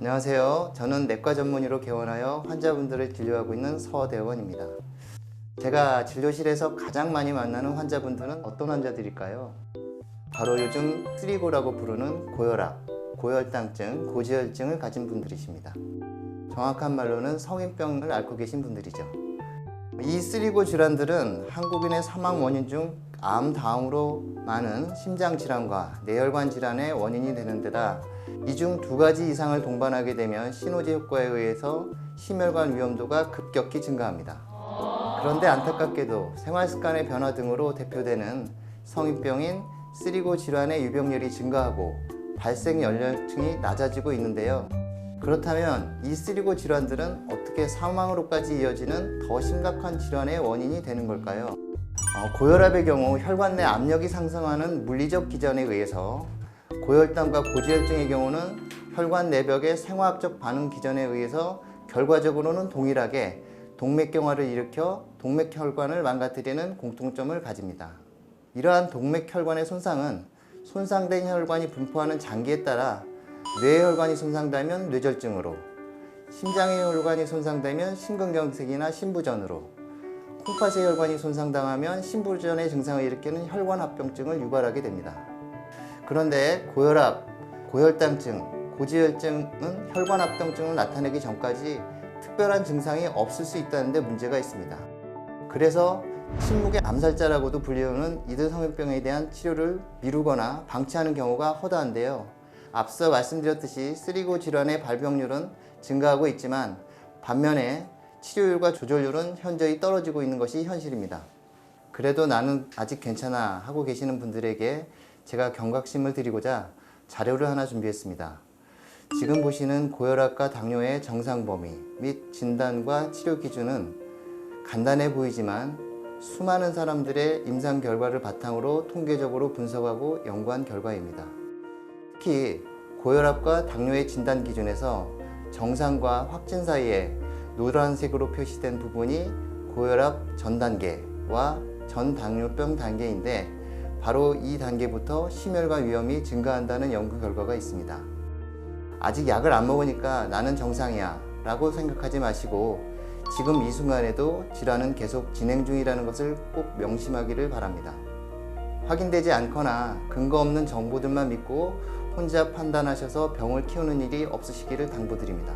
안녕하세요. 저는 내과 전문의로 개원하여 환자분들을 진료하고 있는 서대원입니다. 제가 진료실에서 가장 많이 만나는 환자분들은 어떤 환자들일까요? 바로 요즘 쓰리고라고 부르는 고혈압, 고혈당증, 고지혈증을 가진 분들이십니다. 정확한 말로는 성인병을 앓고 계신 분들이죠. 이 쓰리고 질환들은 한국인의 사망 원인 중 암 다음으로 많은 심장 질환과 뇌혈관 질환의 원인이 되는 데다 이 중 두 가지 이상을 동반하게 되면 시너지 효과에 의해서 심혈관 위험도가 급격히 증가합니다. 그런데 안타깝게도 생활 습관의 변화 등으로 대표되는 성인병인 쓰리고 질환의 유병률이 증가하고 발생 연령층이 낮아지고 있는데요. 그렇다면 이 쓰리고 질환들은 어떻게 사망으로까지 이어지는 더 심각한 질환의 원인이 되는 걸까요? 어, 고혈압의 경우 혈관 내 압력이 상승하는 물리적 기전에 의해서 고혈당과 고지혈증의 경우는 혈관 내벽의 생화학적 반응 기전에 의해서 결과적으로는 동일하게 동맥경화를 일으켜 동맥혈관을 망가뜨리는 공통점을 가집니다. 이러한 동맥혈관의 손상은 손상된 혈관이 분포하는 장기에 따라 뇌혈관이 손상되면 뇌절증으로, 심장의 혈관이 손상되면 심근경색이나 심부전으로, 콩팥의 혈관이 손상당하면 심부전의 증상을 일으키는 혈관 합병증을 유발하게 됩니다. 그런데 고혈압, 고혈당증, 고지혈증은 혈관 합병증을 나타내기 전까지 특별한 증상이 없을 수 있다는 데 문제가 있습니다. 그래서 침묵의 암살자라고도 불리우는 이들 성인병에 대한 치료를 미루거나 방치하는 경우가 허다한데요. 앞서 말씀드렸듯이 쓰리고 질환의 발병률은 증가하고 있지만 반면에 치료율과 조절률은 현저히 떨어지고 있는 것이 현실입니다. 그래도 나는 아직 괜찮아 하고 계시는 분들에게 제가 경각심을 드리고자 자료를 하나 준비했습니다. 지금 보시는 고혈압과 당뇨의 정상 범위 및 진단과 치료 기준은 간단해 보이지만 수많은 사람들의 임상 결과를 바탕으로 통계적으로 분석하고 연구한 결과입니다. 특히 고혈압과 당뇨의 진단 기준에서 정상과 확진 사이에 노란색으로 표시된 부분이 고혈압 전 단계와 전 당뇨병 단계인데 바로 이 단계부터 심혈관 위험이 증가한다는 연구 결과가 있습니다. 아직 약을 안 먹으니까 나는 정상이야 라고 생각하지 마시고 지금 이 순간에도 질환은 계속 진행 중이라는 것을 꼭 명심하기를 바랍니다. 확인되지 않거나 근거 없는 정보들만 믿고 혼자 판단하셔서 병을 키우는 일이 없으시기를 당부드립니다.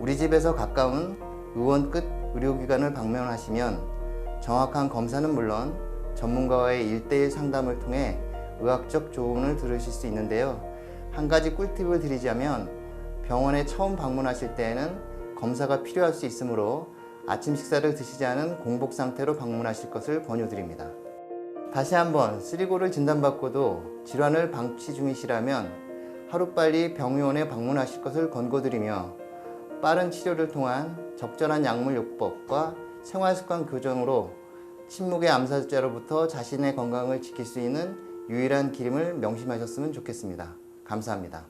우리 집에서 가까운 의원 끝 의료기관을 방문하시면 정확한 검사는 물론 전문가와의 일대일 상담을 통해 의학적 조언을 들으실 수 있는데요. 한 가지 꿀팁을 드리자면 병원에 처음 방문하실 때에는 검사가 필요할 수 있으므로 아침 식사를 드시지 않은 공복 상태로 방문하실 것을 권유드립니다. 다시 한번 쓰리고를 진단받고도 질환을 방치 중이시라면 하루빨리 병의원에 방문하실 것을 권고드리며 빠른 치료를 통한 적절한 약물 요법과 생활습관 교정으로 침묵의 암살자로부터 자신의 건강을 지킬 수 있는 유일한 길임을 명심하셨으면 좋겠습니다. 감사합니다.